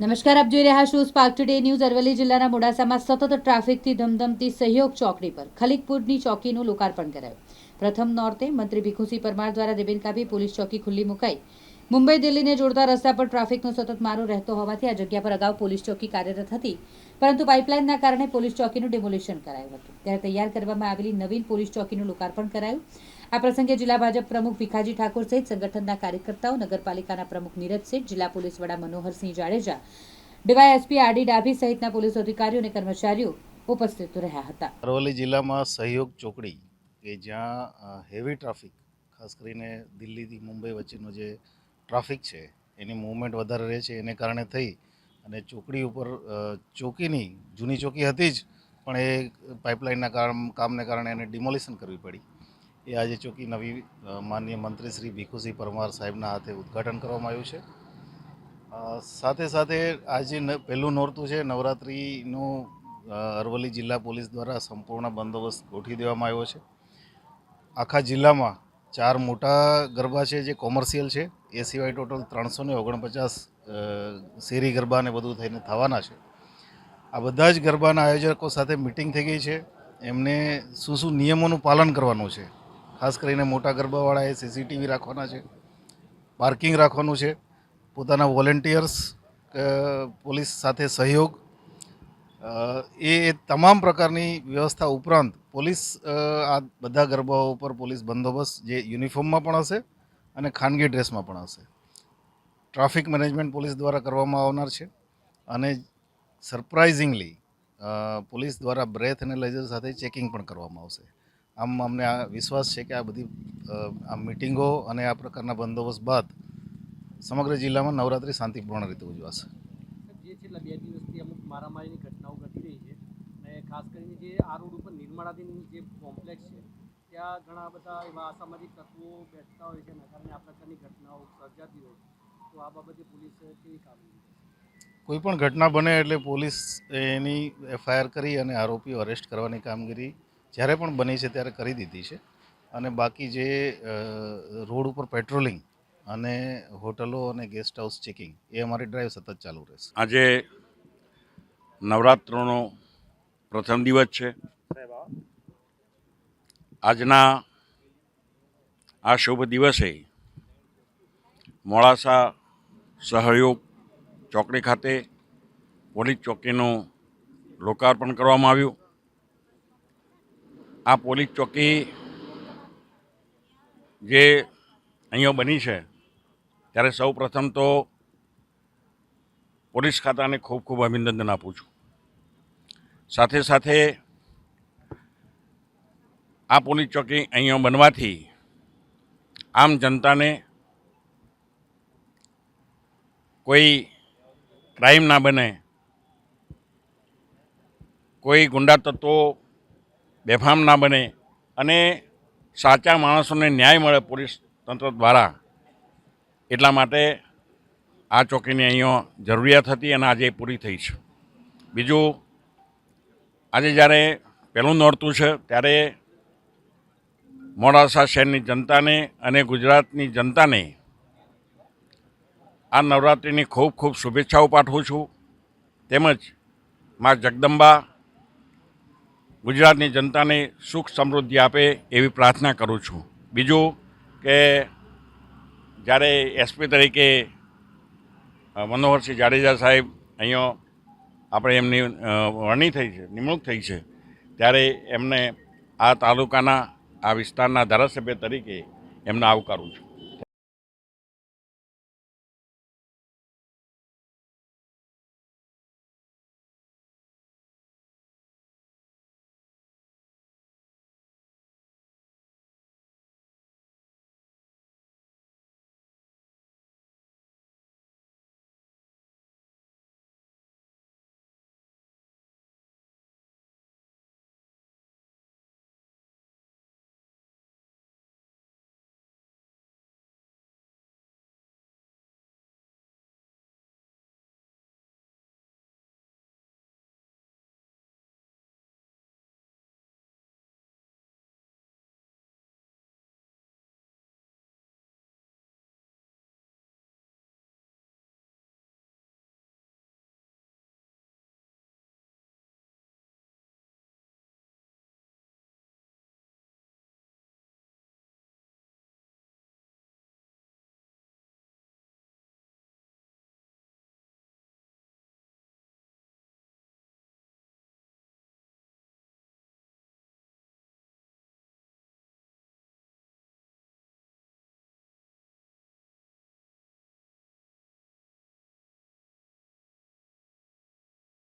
નમસ્કાર, આપ જોઈ રહ્યા છો સ્પાર્ક ટુડે ન્યૂઝ અરવલ્લી જિલ્લાના મોડાસામાં સતત ટ્રાફિકથી ધમધમતી સહયોગ ચોકડી પર ખલીકપુરની ચોકીનું લોકાર્પણ કરાયું. પ્રથમ નોર્તે મંત્રી ભીખુસિંહ પરમાર દ્વારા દેબેનકાપી પોલીસ ચોકી ખુલ્લી મુકાઈ. મુંબઈ દિલ્હીને જોડતા રસ્તા પર ટ્રાફિકનો સતત મારો રહેતો હોવાથી આ જગ્યા પર અગાઉ પોલીસ ચોકી કાર્યરત હતી. પરંતુ પાઇપલાઇનના કારણે પોલીસ ચોકીનું ડિમોલિશન કરાયું હતું. ત્યારે તૈયાર કરવામાં આવેલી નવીન પોલીસ ચોકીનું લોકાર્પણ કરાયું. આ પ્રસંગે જિલ્લા ભાજપ પ્રમુખ ભીખાજી ઠાકોર સહિત સંગઠનના કાર્યકર્તાઓ, નગરપાલિકાના પ્રમુખ નીરજ શેઠ જિલ્લા પોલીસ વડા મનોહરસિંહ જાડેજા, ડીવાયએસપી આરડી ડાભી સહિતના પોલીસ અધિકારીઓ અને કર્મચારીઓ ઉપસ્થિત રહ્યા હતા. અરવલ્લી જિલ્લામાં સહયોગ ચોકડી કે જ્યાં હેવી ટ્રાફિક ખાસ કરીને દિલ્હીથી મુંબઈ વચ્ચેનો જે ટ્રાફિક છે, એની મૂવમેન્ટ વધારે રહે છે. એને કારણે થઈ અને ચોકડી ઉપર ચોકીની જૂની ચોકી હતી જ, પણ એ પાઇપલાઇનના કામ, કામને કારણે એને ડિમોલિશન કરવી પડી. એ આજે ચોકી નવી અ, માનનીય મંત્રી શ્રી ભીખુસિંહ પરમાર સાહેબના હાથે ઉદ્ઘાટન કરવામાં આવ્યું છે. સાથે સાથે આજે પહેલું નોરતું છે નવરાત્રિનું અરવલ્લી જિલ્લા પોલીસ દ્વારા સંપૂર્ણ બંદોબસ્ત ગોઠવી દેવામાં આવ્યો છે. આખા જિલ્લામાં ચાર મોટા ગરબા છે જે કોમર્શિયલ છે. એ સિવાય ટોટલ ત્રણસો ને ઓગણપચાસ શેરી ગરબા ને બધું થઈને થવાના છે. આ બધા જ ગરબાના આયોજકો સાથે મિટિંગ થઈ ગઈ છે. એમને શું શું નિયમોનું પાલન કરવાનું છે? ખાસ કરીને મોટા ગરબાવાળાએ સીસીટીવી રાખવાના છે પાર્કિંગ રાખવાનું છે, પોતાના વોલેન્ટિયર્સ પોલીસ સાથે સહયોગ એ એ તમામ પ્રકારની વ્યવસ્થા ઉપરાંત પોલીસ આ બધા ગરબાઓ ઉપર પોલીસ બંદોબસ્ત જે યુનિફોર્મમાં પણ હશે અને ખાનગી ડ્રેસમાં પણ હશે. ટ્રાફિક મેનેજમેન્ટ પોલીસ દ્વારા કરવામાં આવનાર છે અને સરપ્રાઇઝિંગલી પોલીસ દ્વારા બ્રેથ અને લેઝર સાથે ચેકિંગ પણ કરવામાં આવશે. આમ અમને આ વિશ્વાસ છે કે આ બધી આ મિટિંગો અને આ પ્રકારના બંદોબસ્ત બાદ સમગ્ર જિલ્લામાં નવરાત્રિ શાંતિપૂર્ણ રીતે ઉજવાશે. જે છેલ્લા બે દિવસથી અમુક મારામારીની ઘટનાઓ ઘટી રહી છે અને ખાસ કરીને જે આ રોડ ઉપર નિર્માણાધીન જે કોમ્પ્લેક્સ છે ત્યાં ઘણા બધા એવા અસામાજિક તત્વો બેઠતા હોય છે એના કારણે આ પ્રકારની ઘટનાઓ સર્જાતી હોય છે. તો આ બાબતે પોલીસ કેવી કામગીરી કોઈ પણ ઘટના બને એટલે પોલીસ એની એફઆઈઆર કરી અને આરોપીઓ અરેસ્ટ કરવાની કામગીરી જ્યારે પણ બની છે ત્યારે કરી દીધી છે. અને બાકી જે રોડ ઉપર પેટ્રોલિંગ અને હોટલો અને ગેસ્ટ હાઉસ ચેકિંગ એ અમારી ડ્રાઈવ સતત ચાલુ રહેશે. આજે નવરાત્રોનો પ્રથમ દિવસ છે. આજના આ શુભ દિવસે મોડાસા સહયોગ ચોકડી ખાતે પોલીસ ચોકીનું લોકાર્પણ કરવામાં આવ્યું. આ પોલીસ ચોકી જે અહીંયા બની છે, ત્યારે સૌ પ્રથમ તો પોલીસ ખાતાને ખૂબ ખૂબ અભિનંદન આપું છું. સાથે સાથે આ પોલીસ ચોકી અહીંયા બનવાથી આમ જનતાને કોઈ ક્રાઇમ ના બને, કોઈ ગુંડા તત્વો બેફામ ના બને અને સાચા માણસોને ન્યાય મળે પોલીસ તંત્ર દ્વારા એટલા માટે આ ચોકીની અહીંયા જરૂરિયાત હતી અને આજે પૂરી થઈ છે. બીજું, આજે જ્યારે પહેલું નોરતું છે, ત્યારે મોડાસા શહેરની જનતાને અને ગુજરાતની જનતાને આ નવરાત્રિની ખૂબ ખૂબ શુભેચ્છાઓ પાઠવું છું. તેમજ મા જગદંબા ગુજરાતની જનતાને સુખ સમૃદ્ધિ આપે એવી પ્રાર્થના કરું છું. બીજું કે જ્યારે એસપી તરીકે મનોહરસિંહ જાડેજા સાહેબ અહીંયા આપણે એમની વરણી થઈ છે, નિમણૂક થઈ છે, ત્યારે એમને આ તાલુકાના, આ વિસ્તારના ધારાસભ્ય તરીકે એમને આવકારું છું.